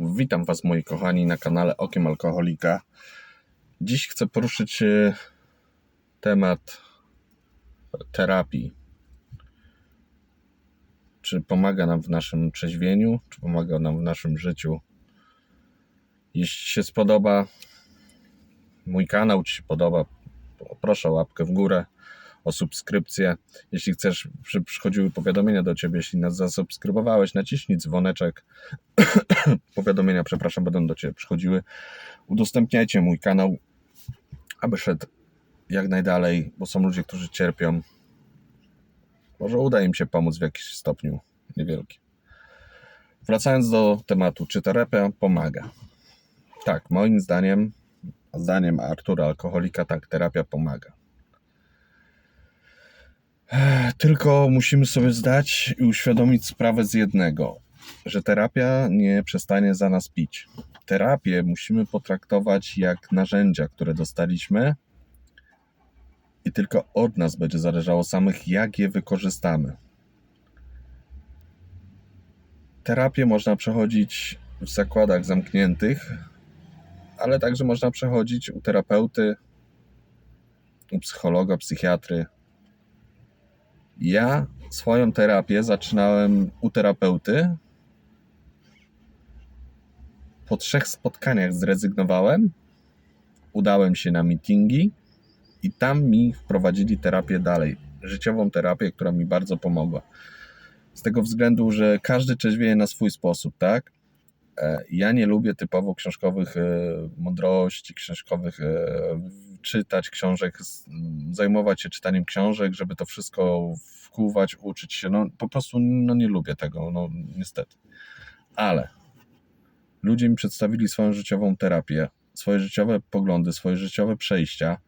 Witam Was, moi kochani, na kanale Okiem Alkoholika. Dziś chcę poruszyć e, temat terapii. Czy pomaga nam w naszym trzeźwieniu, czy pomaga nam w naszym życiu. Jeśli się spodoba mój kanał, czy się podoba, proszę o łapkę w górę, o subskrypcję. Jeśli chcesz, żeby przychodziły powiadomienia do Ciebie, jeśli nas zasubskrybowałeś, naciśnij dzwoneczek. powiadomienia, przepraszam, będą do Ciebie przychodziły. Udostępniajcie mój kanał, aby szedł jak najdalej, bo są ludzie, którzy cierpią. Może uda im się pomóc w jakimś stopniu niewielkim. Wracając do tematu, czy terapia pomaga? Tak, moim zdaniem, zdaniem Artura Alkoholika, tak, terapia pomaga. Tylko musimy sobie zdać i uświadomić sprawę z jednego, że terapia nie przestanie za nas pić. Terapię musimy potraktować jak narzędzia, które dostaliśmy, i tylko od nas będzie zależało samych, jak je wykorzystamy. Terapię można przechodzić w zakładach zamkniętych, ale także można przechodzić u terapeuty, u psychologa, psychiatry. Ja swoją terapię zaczynałem u terapeuty. Po trzech spotkaniach zrezygnowałem. Udałem się na meetingi i tam mi wprowadzili terapię dalej. Życiową terapię, która mi bardzo pomogła. Z tego względu, że każdy trzeźwieje na swój sposób, tak? E, Ja nie lubię typowo książkowych e, mądrości, książkowych e, czytać książek, zajmować się czytaniem książek, żeby to wszystko wkuwać, uczyć się. No po prostu no, nie lubię tego, no niestety. Ale ludzie mi przedstawili swoją życiową terapię, swoje życiowe poglądy, swoje życiowe przejścia,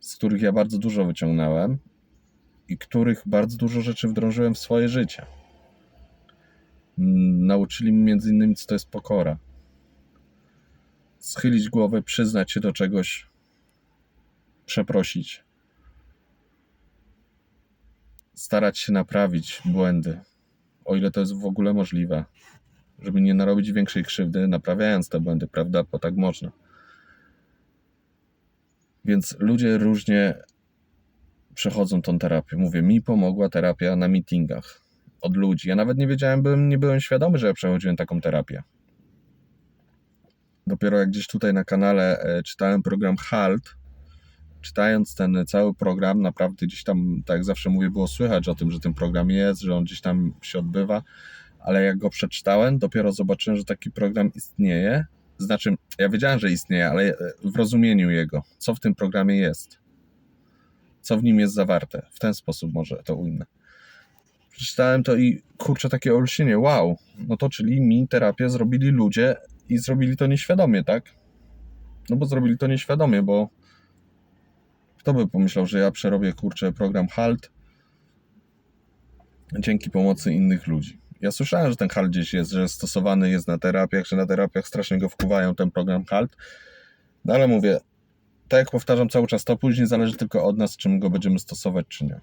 z których ja bardzo dużo wyciągnąłem i których bardzo dużo rzeczy wdrożyłem w swoje życie. Nauczyli mnie między innymi, co to jest pokora. Schylić głowę, przyznać się do czegoś, przeprosić. Starać się naprawić błędy, o ile to jest w ogóle możliwe, żeby nie narobić większej krzywdy, naprawiając te błędy, prawda? Bo tak można. Więc ludzie różnie przechodzą tą terapię. Mówię, mi pomogła terapia na meetingach od ludzi. Ja nawet nie wiedziałem, byłem, nie byłem świadomy, że ja przechodziłem taką terapię. Dopiero jak gdzieś tutaj na kanale e, czytałem program HALT, czytając ten cały program, naprawdę gdzieś tam, tak jak zawsze mówię, było słychać o tym, że ten program jest, że on gdzieś tam się odbywa, ale jak go przeczytałem, dopiero zobaczyłem, że taki program istnieje. Znaczy, ja wiedziałem, że istnieje, ale e, w rozumieniu jego, co w tym programie jest, co w nim jest zawarte. W ten sposób może to ujmę. Przeczytałem to i kurczę, takie olśnienie, wow, no to czyli mi terapię zrobili ludzie i zrobili to nieświadomie, tak? No bo zrobili to nieświadomie, bo kto by pomyślał, że ja przerobię kurczę program HALT dzięki pomocy innych ludzi. Ja słyszałem, że ten HALT gdzieś jest, że stosowany jest na terapiach, że na terapiach strasznie go wkuwają ten program HALT. No ale mówię, tak jak powtarzam cały czas, to później zależy tylko od nas, czy my go będziemy stosować, czy nie.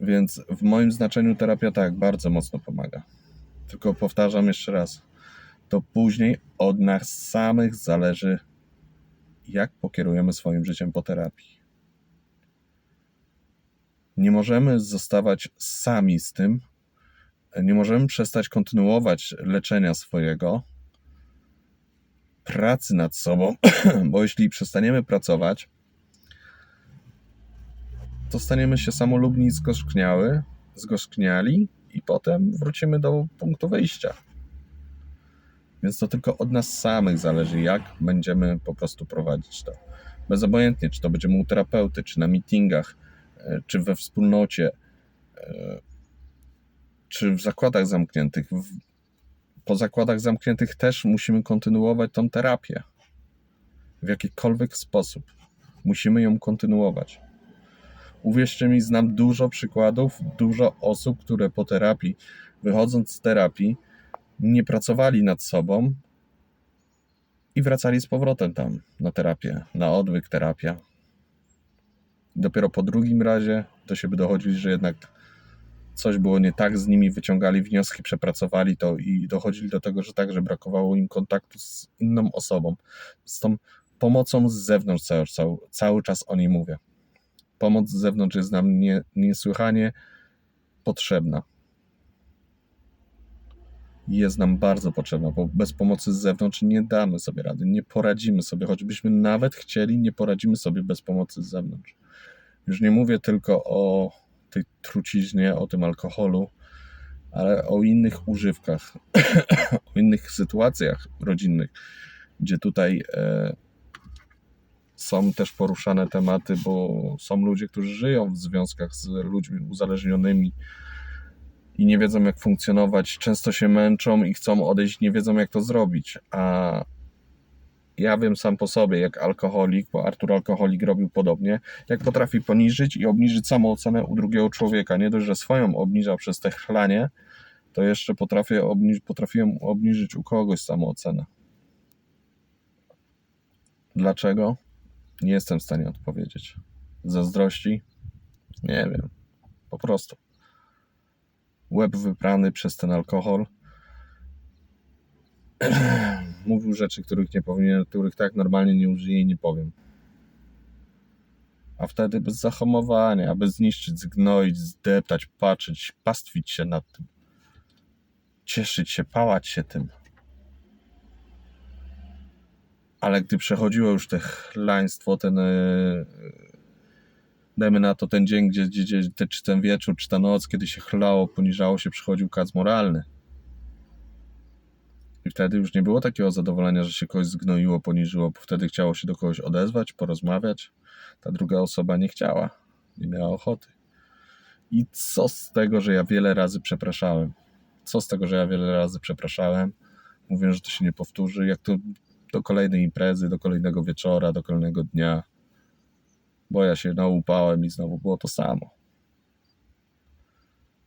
Więc w moim znaczeniu terapia tak bardzo mocno pomaga. Tylko powtarzam jeszcze raz, to później od nas samych zależy, jak pokierujemy swoim życiem po terapii. Nie możemy zostawać sami z tym, nie możemy przestać kontynuować leczenia swojego, pracy nad sobą, bo jeśli przestaniemy pracować, to staniemy się samolubni zgorzkniały, zgorzkniali i potem wrócimy do punktu wyjścia. Więc to tylko od nas samych zależy, jak będziemy po prostu prowadzić to. Bezobojętnie, czy to będziemy u terapeuty, czy na meetingach, e, czy we wspólnocie, e, czy w zakładach zamkniętych. Po zakładach zamkniętych też musimy kontynuować tą terapię. W jakikolwiek sposób. Musimy ją kontynuować. Uwierzcie mi, znam dużo przykładów, dużo osób, które po terapii, wychodząc z terapii, nie pracowali nad sobą i wracali z powrotem tam na terapię, na odwyk terapia. Dopiero po drugim razie do siebie dochodzi, że jednak coś było nie tak z nimi, wyciągali wnioski, przepracowali to i dochodzili do tego, że także brakowało im kontaktu z inną osobą. Z tą pomocą z zewnątrz cały, cały, cały czas o niej mówię. Pomoc z zewnątrz jest nam nie, niesłychanie potrzebna. Jest nam bardzo potrzebna, bo bez pomocy z zewnątrz nie damy sobie rady, nie poradzimy sobie, choćbyśmy nawet chcieli, nie poradzimy sobie bez pomocy z zewnątrz. Już nie mówię tylko o tej truciźnie, o tym alkoholu, ale o innych używkach, o innych sytuacjach rodzinnych, gdzie tutaj e, są też poruszane tematy, bo są ludzie, którzy żyją w związkach z ludźmi uzależnionymi i nie wiedzą, jak funkcjonować, często się męczą i chcą odejść, nie wiedzą, jak to zrobić. A ja wiem sam po sobie, jak alkoholik, bo Artur alkoholik robił podobnie, jak potrafi poniżyć i obniżyć samoocenę u drugiego człowieka. Nie dość, że swoją obniżał przez te chlanie, to jeszcze potrafię obniż, potrafiłem obniżyć u kogoś samoocenę. Dlaczego? Nie jestem w stanie odpowiedzieć. Zazdrości? Nie wiem. Po prostu. Łeb wyprany przez ten alkohol. Mówił rzeczy, których nie powinien, których tak normalnie nie użyję i nie powiem. A wtedy bez zahamowania, aby zniszczyć, zgnoić, zdeptać, patrzeć, pastwić się nad tym. Cieszyć się, pałać się tym. Ale gdy przechodziło już te chlaństwo, ten e, dajmy na to ten dzień, gdzie, gdzie, gdzie czy ten wieczór, czy ta noc, kiedy się chlało, poniżało się, przychodził kac moralny. I wtedy już nie było takiego zadowolenia, że się kogoś zgnoiło, poniżyło, bo wtedy chciało się do kogoś odezwać, porozmawiać. Ta druga osoba nie chciała, nie miała ochoty. I co z tego, że ja wiele razy przepraszałem? Co z tego, że ja wiele razy przepraszałem? Mówię, że to się nie powtórzy, jak to do kolejnej imprezy, do kolejnego wieczora, do kolejnego dnia. Bo ja się naupałem i znowu było to samo.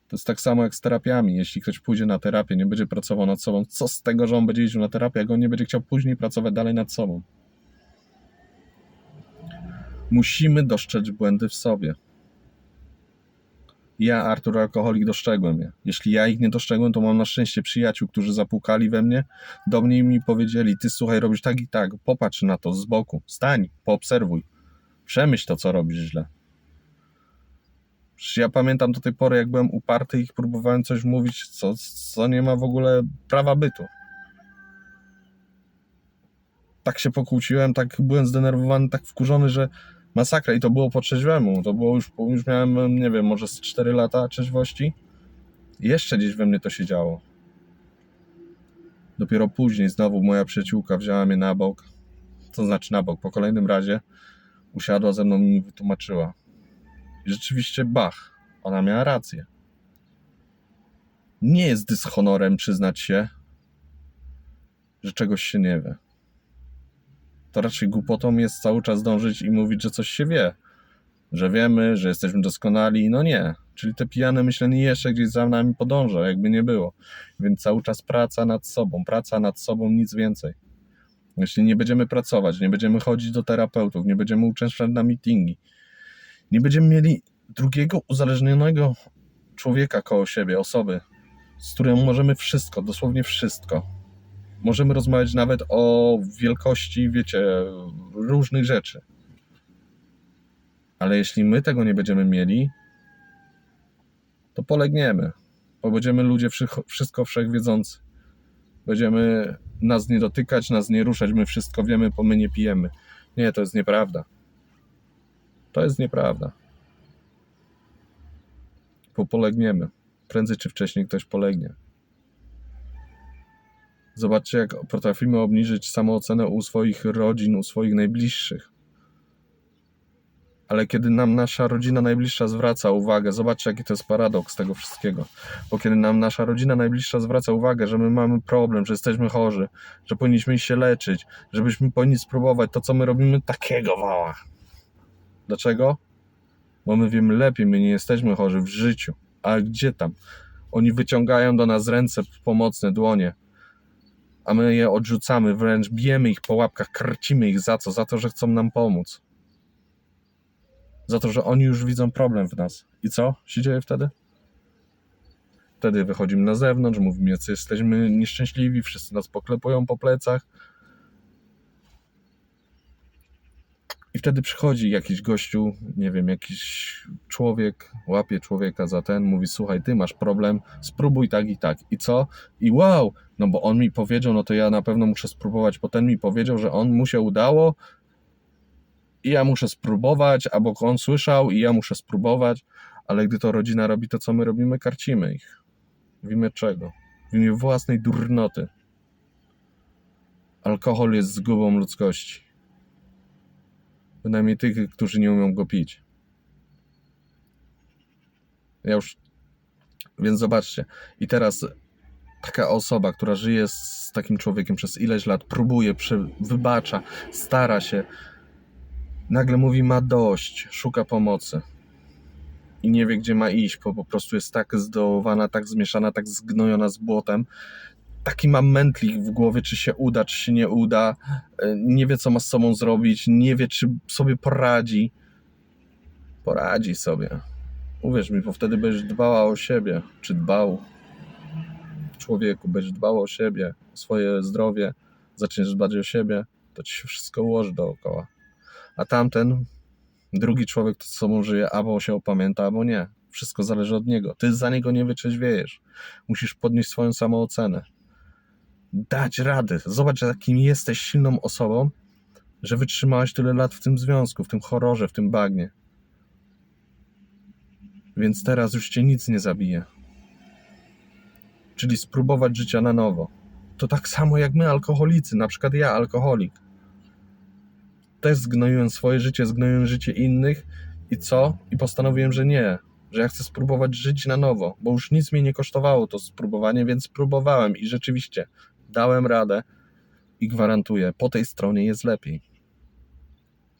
To jest tak samo jak z terapiami. Jeśli ktoś pójdzie na terapię, nie będzie pracował nad sobą, co z tego, że on będzie jeździł na terapię, jak on nie będzie chciał później pracować dalej nad sobą? Musimy dostrzec błędy w sobie. Ja, Artur Alkoholik, dostrzegłem je. Jeśli ja ich nie dostrzegłem, to mam na szczęście przyjaciół, którzy zapukali we mnie do mnie i mi powiedzieli: Ty słuchaj, robisz tak i tak, popatrz na to z boku, stań, poobserwuj, przemyśl to, co robisz źle. Przecież ja pamiętam do tej pory, jak byłem uparty i próbowałem coś mówić, co, co nie ma w ogóle prawa bytu. Tak się pokłóciłem, tak byłem zdenerwowany, tak wkurzony, że masakra. I to było po trzeźwemu. To było już, już miałem, nie wiem, może z 4 lata trzeźwości. Jeszcze gdzieś we mnie to się działo. Dopiero później znowu moja przyjaciółka wzięła mnie na bok. To znaczy na bok, po kolejnym razie usiadła ze mną i mi wytłumaczyła. I rzeczywiście, bach, ona miała rację. Nie jest dyshonorem przyznać się, że czegoś się nie wie. To raczej głupotą jest cały czas dążyć i mówić, że coś się wie. Że wiemy, że jesteśmy doskonali. No nie. Czyli te pijane myślenie jeszcze gdzieś za nami podąża, jakby nie było. Więc cały czas praca nad sobą, praca nad sobą, nic więcej. Jeśli nie będziemy pracować, nie będziemy chodzić do terapeutów, nie będziemy uczęszczać na meetingi, nie będziemy mieli drugiego uzależnionego człowieka koło siebie, osoby, z którą możemy wszystko, dosłownie wszystko. Możemy rozmawiać nawet o wielkości, wiecie, różnych rzeczy. Ale jeśli my tego nie będziemy mieli, to polegniemy, bo będziemy ludzie wszystko wszechwiedzący. Będziemy nas nie dotykać, nas nie ruszać, my wszystko wiemy, bo my nie pijemy. Nie, to jest nieprawda. To jest nieprawda. Bo polegniemy. Prędzej czy wcześniej ktoś polegnie. Zobaczcie, jak potrafimy obniżyć samoocenę u swoich rodzin, u swoich najbliższych. Ale kiedy nam nasza rodzina najbliższa zwraca uwagę, zobaczcie, jaki to jest paradoks tego wszystkiego. Bo kiedy nam nasza rodzina najbliższa zwraca uwagę, że my mamy problem, że jesteśmy chorzy, że powinniśmy się leczyć, żebyśmy powinni spróbować to, co my robimy, takiego wała. Dlaczego? Bo my wiemy lepiej, my nie jesteśmy chorzy w życiu. A gdzie tam? Oni wyciągają do nas ręce pomocne, dłonie, a my je odrzucamy, wręcz bijemy ich po łapkach, karcimy ich za co? Za to, że chcą nam pomóc. Za to, że oni już widzą problem w nas. I co się dzieje wtedy? Wtedy wychodzimy na zewnątrz, mówimy, jacy jesteśmy nieszczęśliwi, wszyscy nas poklepują po plecach. I wtedy przychodzi jakiś gościu, nie wiem, jakiś człowiek, łapie człowieka za ten, mówi: Słuchaj, ty masz problem, spróbuj tak i tak. I co? I wow, no bo on mi powiedział, no to ja na pewno muszę spróbować, bo ten mi powiedział, że on mu się udało i ja muszę spróbować, albo on słyszał i ja muszę spróbować, ale gdy to rodzina robi to, co my robimy, karcimy ich. W imię czego? W imię własnej durnoty. Alkohol jest zgubą ludzkości. Bynajmniej tych, którzy nie umią go pić. Ja już. Więc zobaczcie. I teraz taka osoba, która żyje z takim człowiekiem przez ileś lat, próbuje, przy, wybacza, stara się, nagle mówi: ma dość, szuka pomocy. I nie wie, gdzie ma iść, bo po prostu jest tak zdołowana, tak zmieszana, tak zgnojona z błotem. Taki ma mętlik w głowie, czy się uda, czy się nie uda. E, Nie wie, co ma z sobą zrobić, nie wie, czy sobie poradzi. Poradzi sobie. Uwierz mi, bo wtedy będziesz dbała o siebie, czy dbał człowieku, będziesz dbał o siebie, o swoje zdrowie, zaczniesz dbać o siebie, to ci się wszystko ułoży dookoła. A tamten, drugi człowiek, kto z sobą żyje, albo się opamięta, albo nie. Wszystko zależy od niego. Ty za niego nie wyczeźwiejesz. Musisz podnieść swoją samoocenę. Dać radę. Zobacz, jakim jesteś silną osobą, że wytrzymałaś tyle lat w tym związku, w tym horrorze, w tym bagnie. Więc teraz już cię nic nie zabije. Czyli spróbować życia na nowo. To tak samo jak my, alkoholicy, na przykład ja, alkoholik. Też zgnoiłem swoje życie, zgnoiłem życie innych i co? I postanowiłem, że nie, że ja chcę spróbować żyć na nowo, bo już nic mnie nie kosztowało to spróbowanie, więc spróbowałem i rzeczywiście dałem radę i gwarantuję, po tej stronie jest lepiej.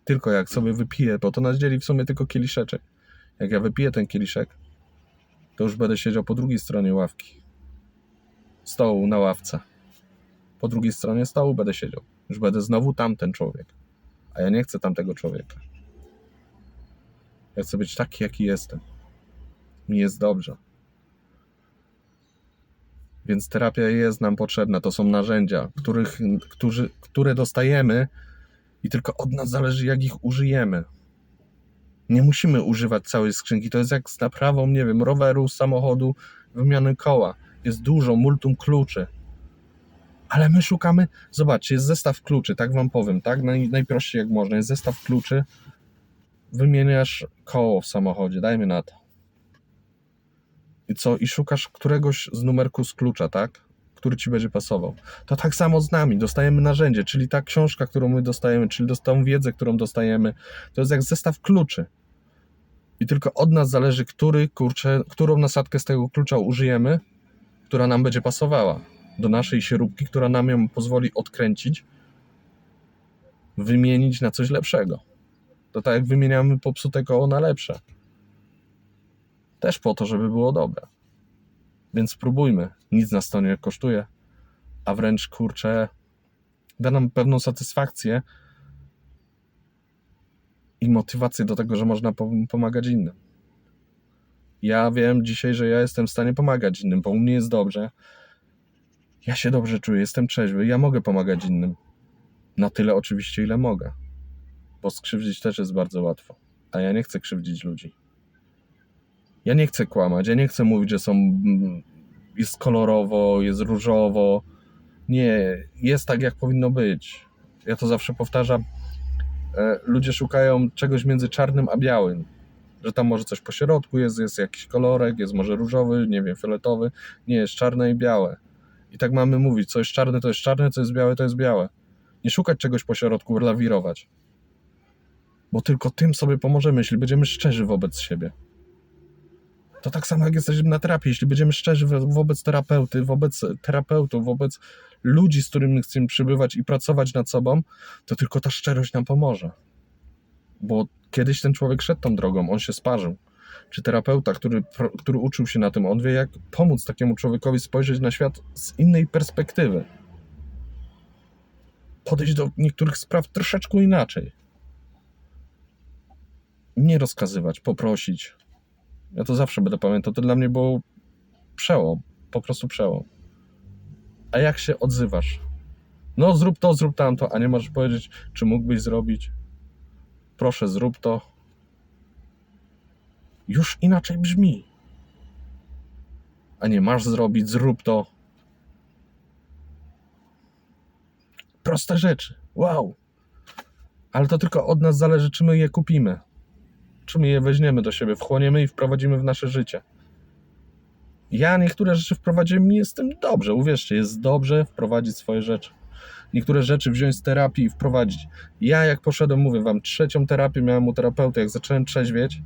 Tylko jak sobie wypiję, bo to nas dzieli w sumie tylko kieliszeczek. Jak ja wypiję ten kieliszek, to już będę siedział po drugiej stronie ławki. Stołu na ławce. Po drugiej stronie stołu będę siedział. Już będę znowu tamten człowiek. A ja nie chcę tamtego człowieka. Ja chcę być taki, jaki jestem. Mi jest dobrze. Więc terapia jest nam potrzebna. To są narzędzia, których, którzy, które dostajemy i tylko od nas zależy, jak ich użyjemy. Nie musimy używać całej skrzynki. To jest jak z naprawą, nie wiem, roweru, samochodu, wymiany koła. Jest dużo, multum kluczy. Ale my szukamy. Zobaczcie, jest zestaw kluczy, tak wam powiem, tak? Naj, najprościej jak można. Jest zestaw kluczy. Wymieniasz koło w samochodzie, dajmy na to. I co? I szukasz któregoś z numerku z klucza, tak? Który ci będzie pasował. To tak samo z nami. Dostajemy narzędzie, czyli ta książka, którą my dostajemy, czyli tą wiedzę, którą dostajemy. To jest jak zestaw kluczy. I tylko od nas zależy, który, kurczę, którą nasadkę z tego klucza użyjemy, która nam będzie pasowała do naszej śrubki, która nam ją pozwoli odkręcić, wymienić na coś lepszego. To tak jak wymieniamy popsute koło na lepsze. Też po to, żeby było dobre. Więc spróbujmy. Nic nas to nie kosztuje, a wręcz kurczę, da nam pewną satysfakcję i motywację do tego, że można pom- pomagać innym. Ja wiem dzisiaj, że ja jestem w stanie pomagać innym, bo u mnie jest dobrze. Ja się dobrze czuję, jestem trzeźwy, ja mogę pomagać innym. Na tyle oczywiście, ile mogę. Bo skrzywdzić też jest bardzo łatwo. A ja nie chcę krzywdzić ludzi. Ja nie chcę kłamać, ja nie chcę mówić, że są. mm, jest kolorowo, jest różowo. Nie, jest tak, jak powinno być. Ja to zawsze powtarzam. E, Ludzie szukają czegoś między czarnym a białym. Że tam może coś po środku jest, jest jakiś kolorek, jest może różowy, nie wiem, fioletowy. Nie, jest czarne i białe. I tak mamy mówić, co jest czarne, to jest czarne, co jest białe, to jest białe. Nie szukać czegoś po środku, lawirować. Bo tylko tym sobie pomożemy, jeśli będziemy szczerzy wobec siebie. To tak samo jak jesteśmy na terapii, jeśli będziemy szczerzy wo- wobec terapeuty, wobec terapeutów, wobec ludzi, z którymi chcemy przybywać i pracować nad sobą, to tylko ta szczerość nam pomoże. Bo kiedyś ten człowiek szedł tą drogą, on się sparzył. Czy terapeuta, który, który uczył się na tym, on wie, jak pomóc takiemu człowiekowi spojrzeć na świat z innej perspektywy. Podejść do niektórych spraw troszeczkę inaczej. Nie rozkazywać, poprosić. Ja to zawsze będę pamiętał. To dla mnie było przełom, po prostu przełom. A jak się odzywasz? No, zrób to, zrób tamto, a nie możesz powiedzieć, czy mógłbyś zrobić. Proszę, zrób to. Już inaczej brzmi. A nie masz zrobić, zrób to. Proste rzeczy. Wow. Ale to tylko od nas zależy, czy my je kupimy. Czy my je weźmiemy do siebie, wchłoniemy i wprowadzimy w nasze życie. Ja niektóre rzeczy wprowadziłem i jest tym dobrze. Uwierzcie, jest dobrze wprowadzić swoje rzeczy. Niektóre rzeczy wziąć z terapii i wprowadzić. Ja jak poszedłem, mówię wam, trzecią terapię miałem u terapeuty, jak zacząłem trzeźwieć,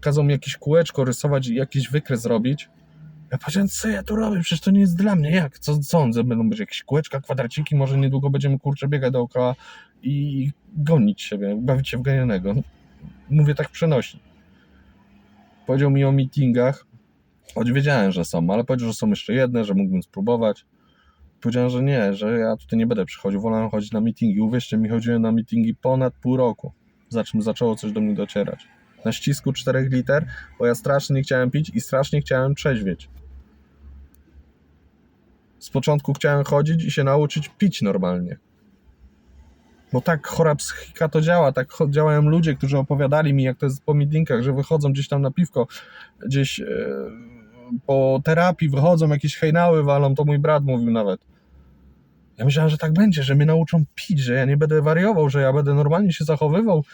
kazał mi jakieś kółeczko rysować i jakiś wykres robić. Ja powiedziałem, co ja tu robię? Przecież to nie jest dla mnie. Jak? Co sądzę? Będą być jakieś kółeczka, kwadraciki, może niedługo będziemy kurczę biegać dookoła i gonić siebie, bawić się w ganianego. Mówię tak przenośnie. Powiedział mi o meetingach, choć wiedziałem, że są, ale powiedział, że są jeszcze jedne, że mógłbym spróbować. Powiedziałem, że nie, że ja tutaj nie będę przychodził, wolałem chodzić na meetingi. Uwierzcie mi, chodziłem na meetingi ponad pół roku, za czym zaczęło coś do mnie docierać. Na ścisku 4 liter, bo ja strasznie nie chciałem pić i strasznie chciałem trzeźwieć. Z początku chciałem chodzić i się nauczyć pić normalnie. Bo tak chora psychika to działa, tak działają ludzie, którzy opowiadali mi, jak to jest po meetingach, że wychodzą gdzieś tam na piwko, gdzieś e, po terapii wychodzą, jakieś hejnały walą, to mój brat mówił nawet. Ja myślałem, że tak będzie, że mnie nauczą pić, że ja nie będę wariował, że ja będę normalnie się zachowywał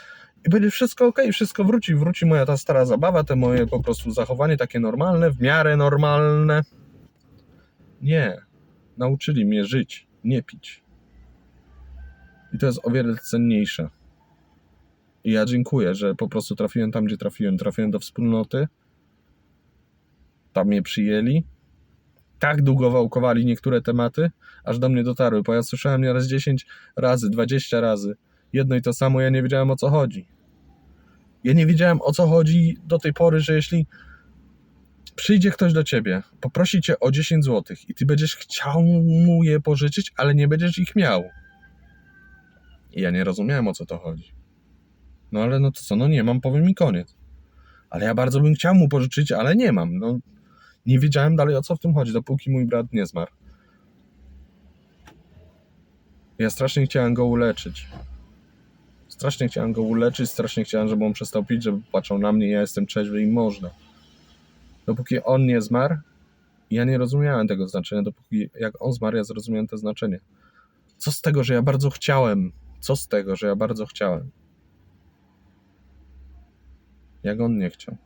i będzie wszystko ok, wszystko wróci, wróci moja ta stara zabawa, te moje po prostu zachowanie takie normalne, w miarę normalne. Nie. Nauczyli mnie żyć, nie pić. I to jest o wiele cenniejsze. I ja dziękuję, że po prostu trafiłem tam, gdzie trafiłem. Trafiłem do wspólnoty. Tam mnie przyjęli. Tak długo wałkowali niektóre tematy, aż do mnie dotarły, bo ja słyszałem nieraz 10 razy, 20 razy. Jedno i to samo, ja nie wiedziałem o co chodzi. Ja nie wiedziałem o co chodzi do tej pory, że jeśli przyjdzie ktoś do ciebie, poprosi cię o 10 zł i ty będziesz chciał mu je pożyczyć, ale nie będziesz ich miał. I ja nie rozumiałem o co to chodzi. No ale no to co, no nie mam, powiem mi koniec. Ale ja bardzo bym chciał mu pożyczyć, ale nie mam. No nie wiedziałem dalej o co w tym chodzi, dopóki mój brat nie zmarł. Ja strasznie chciałem go uleczyć. Strasznie chciałem go uleczyć, strasznie chciałem, żeby on przestał pić, żeby patrzał na mnie, ja jestem trzeźwy i można. Dopóki on nie zmarł, ja nie rozumiałem tego znaczenia, dopóki jak on zmarł, ja zrozumiałem to znaczenie. Co z tego, że ja bardzo chciałem? Co z tego, że ja bardzo chciałem? Jak on nie chciał.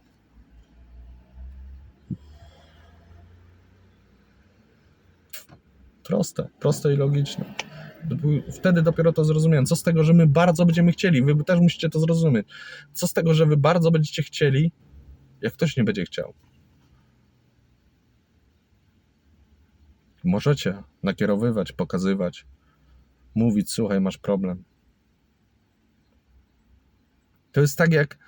Proste, proste i logiczne. Wtedy dopiero to zrozumiałem. Co z tego, że my bardzo będziemy chcieli? Wy też musicie to zrozumieć. Co z tego, że wy bardzo będziecie chcieli, jak ktoś nie będzie chciał? Możecie nakierowywać, pokazywać, mówić, słuchaj, masz problem. To jest tak jak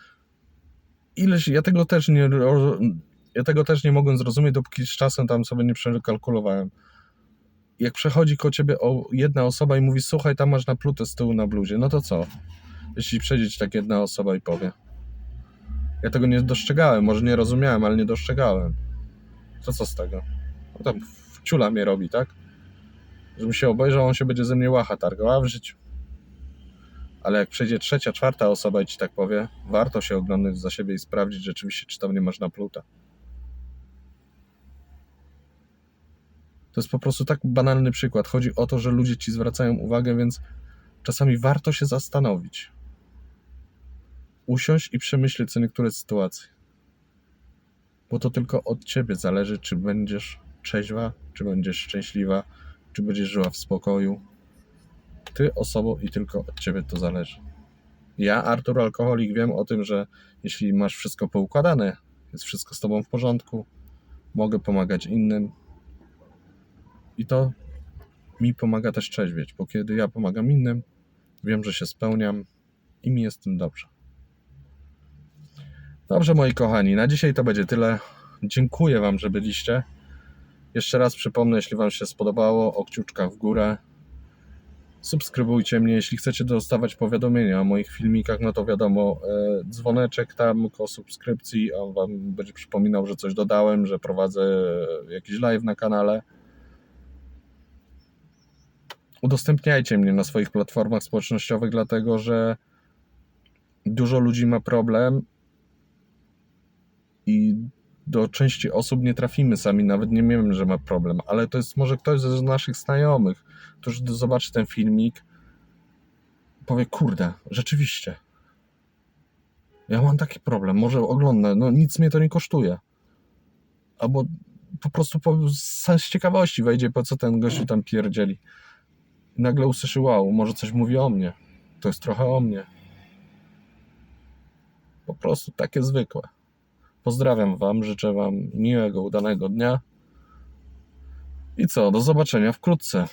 ileś, ja tego też nie, ja tego też nie mogłem zrozumieć, dopóki z czasem tam sobie nie przekalkulowałem. Jak przechodzi koło ciebie o, jedna osoba i mówi, słuchaj, tam masz naplutę z tyłu na bluzie, no to co? Jeśli przejdzie ci tak jedna osoba i powie. Ja tego nie dostrzegałem, może nie rozumiałem, ale nie dostrzegałem. To co z tego? No tam wciula mnie robi, tak? Żebym się obejrzał, on się będzie ze mnie łacha targał, a w życiu. Ale jak przejdzie trzecia, czwarta osoba i ci tak powie, warto się oglądać za siebie i sprawdzić rzeczywiście, czy tam nie masz napluta. To jest po prostu tak banalny przykład. Chodzi o to, że ludzie ci zwracają uwagę, więc czasami warto się zastanowić. Usiąść i przemyśleć sobie niektóre sytuacje. Bo to tylko od ciebie zależy, czy będziesz trzeźwa, czy będziesz szczęśliwa, czy będziesz żyła w spokoju. Ty osobą i tylko od ciebie to zależy. Ja, Artur Alkoholik, wiem o tym, że jeśli masz wszystko poukładane, jest wszystko z tobą w porządku, mogę pomagać innym. I to mi pomaga też trzeźwieć, bo kiedy ja pomagam innym, wiem, że się spełniam i mi jest tym dobrze. Dobrze, moi kochani, na dzisiaj to będzie tyle. Dziękuję Wam, że byliście. Jeszcze raz przypomnę, jeśli Wam się spodobało, o kciuczkach w górę. Subskrybujcie mnie, jeśli chcecie dostawać powiadomienia o moich filmikach, no to wiadomo, e, dzwoneczek tam koło subskrypcji, on wam będzie przypominał, że coś dodałem, że prowadzę jakiś live na kanale. Udostępniajcie mnie na swoich platformach społecznościowych, dlatego że dużo ludzi ma problem i do części osób nie trafimy sami, nawet nie wiem, że ma problem, ale to jest może ktoś z naszych znajomych, którzy zobaczy ten filmik, powie, kurde, rzeczywiście, ja mam taki problem, może oglądam, no nic mnie to nie kosztuje. Albo po prostu po, z ciekawości wejdzie, po co ten gościu tam pierdzieli. I nagle usłyszy, wow, może coś mówi o mnie. To jest trochę o mnie. Po prostu takie zwykłe. Pozdrawiam Wam, życzę Wam miłego, udanego dnia. I co, do zobaczenia wkrótce.